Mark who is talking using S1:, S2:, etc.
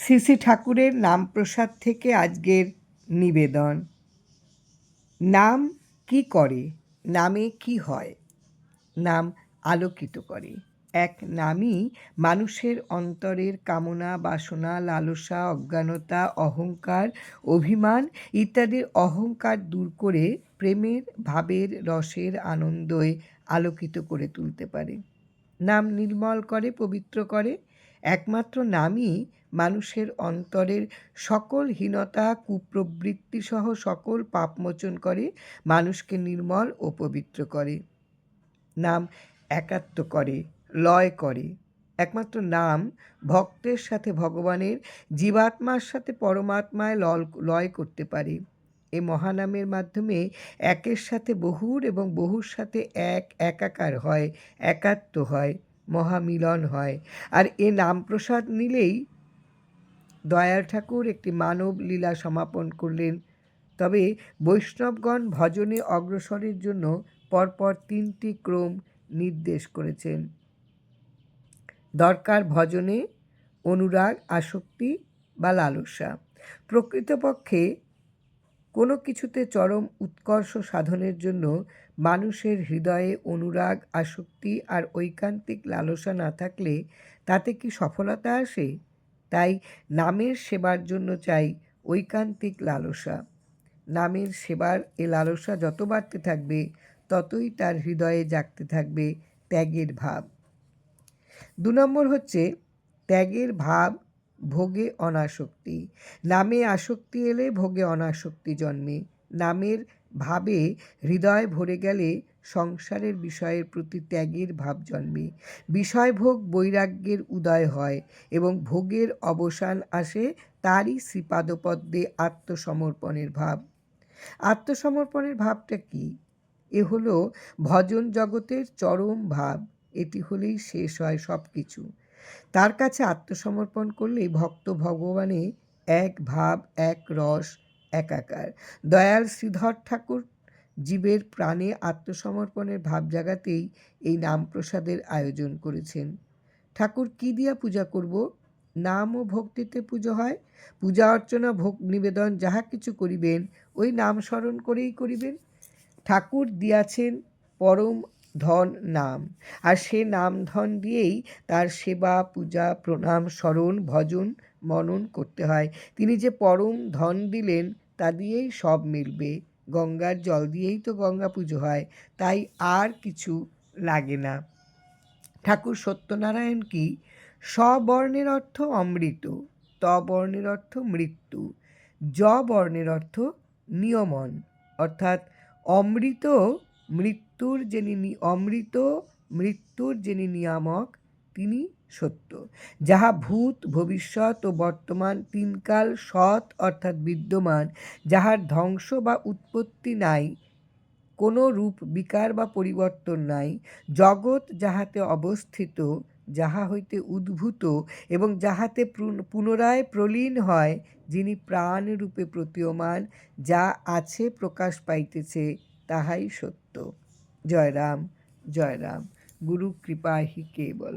S1: শ্রী ঠাকুরের নাম প্রসাদ থেকে আজকের নিবেদন। নাম কি করে? নামে কি হয়? নাম আলোকিত করে। এক নামই মানুষের অন্তরের কামনা, বাসনা, লালসা, অজ্ঞানতা, অহংকার, অভিমান ইত্যাদির অহংকার দূর করে প্রেমের, ভাবের, রসের আনন্দয় আলোকিত করে তুলতে পারে। নাম নির্মল করে, পবিত্র করে। একমাত্র নামই মানুষের অন্তরের সকল হীনতা কুপ্রবৃত্তি সহ সকল পাপমোচন করে, মানুষকে নির্মল ও পবিত্র করে। নাম একাত্ম করে, লয় করে। একমাত্র নাম ভক্তের সাথে ভগবানের, জীবাত্মার সাথে পরমাত্মায় লল, লয় করতে পারে। এই মহানামের মাধ্যমে একের সাথে বহুর এবং বহুর সাথে এক একাকার হয়, একাত্ম হয়, মহামিলন হয়। আর এ নাম প্রসাদ নিলেই দয়াল ঠাকুর একটি মানব লীলা সমাপন করলেন। তবে বৈষ্ণবগণ ভজনে অগ্রসরের জন্য পরপর তিনটি ক্রম নির্দেশ করেছেন। দরকার ভজনে অনুরাগ, আসক্তি বা লালসা। প্রকৃতপক্ষে কোনো কিছুতে চরম উৎকর্ষ সাধনের জন্য মানুষের হৃদয়ে অনুরাগ, আসক্তি আর ঐকান্তিক লালসা না থাকলে তাতে কি সফলতা আসে? তাই নামের সেবার জন্য চাই ঐকান্তিক লালসা। নামের সেবার এ লালসা যত বাড়তে থাকবে, ততই তার হৃদয়ে জাগতে থাকবে ত্যাগের ভাব। দু নম্বর হচ্ছে ত্যাগের ভাব ভোগে অনাসক্তি। নামে আসক্তি এলে ভোগে অনাসক্তি জন্মে। নামের ভাবে হৃদয় ভরে গেলে সংসারের বিষয়ের প্রতি ত্যাগের ভাব জন্মে। বিষয়ভোগ বৈরাগ্যের উদয় হয় এবং ভোগের অবসান আসে তারই শ্রীপাদপদ্মে আত্মসমর্পণের ভাব। আত্মসমর্পণের ভাবটা কি? এ হলো ভজন জগতের চরম ভাব। এটি হলেই শেষ হয় সব কিছু তার কাছে আত্মসমর্পণ করলেই ভক্ত ভগবানে এক ভাব, এক রস একাকার। দয়াল শ্রীধর ঠাকুর জীবের প্রাণে আত্মসমর্পণের ভাব জাগাতেই এই নাম প্রসাদের আয়োজন করেছেন। ঠাকুর কি দিয়া পূজা করব? নাম ও ভক্তিতে পুজো হয়? পূজা অর্চনা, ভোগ নিবেদন যাহা কিছু করিবেন, ওই নাম স্মরণ করেই করিবেন। ঠাকুর দিয়াছেন পরম ধন নাম, আর সে নাম ধন দিয়েই তার সেবা, পূজা, প্রণাম, স্মরণ, ভজন, মনন করতে হয়। তিনি যে পরম ধন দিলেন তা দিয়েই সব মিলবে। গঙ্গার জল দিয়েই তো গঙ্গা পুজো হয়, তাই আর কিছু লাগে না। ঠাকুর সত্যনারায়ণ কি? স্ববর্ণের অর্থ অমৃত, ত বর্ণের অর্থ মৃত্যু, জ বর্ণের অর্থ নিয়মন। অর্থাৎ অমৃত মৃত্যুর যিনি অমৃত মৃত্যুর যিনি নিয়ামক তিনি সত্য। যাহা ভূত, ভবিষ্যৎ ও বর্তমান তিনকাল সৎ অর্থাৎ বিদ্যমান, যাহার ধ্বংস বা উৎপত্তি নাই, কোনো রূপ বিকার বা পরিবর্তন নাই, জগৎ যাহাতে অবস্থিত, যাহা হইতে উদ্ভূত এবং যাহাতে পুনরায় প্রলীন হয়, যিনি প্রাণরূপে প্রতীয়মান, যা আছে প্রকাশ পাইতেছে, তাহাই সত্য। জয়রাম জয়রাম, গুরু কৃপা হি কেবল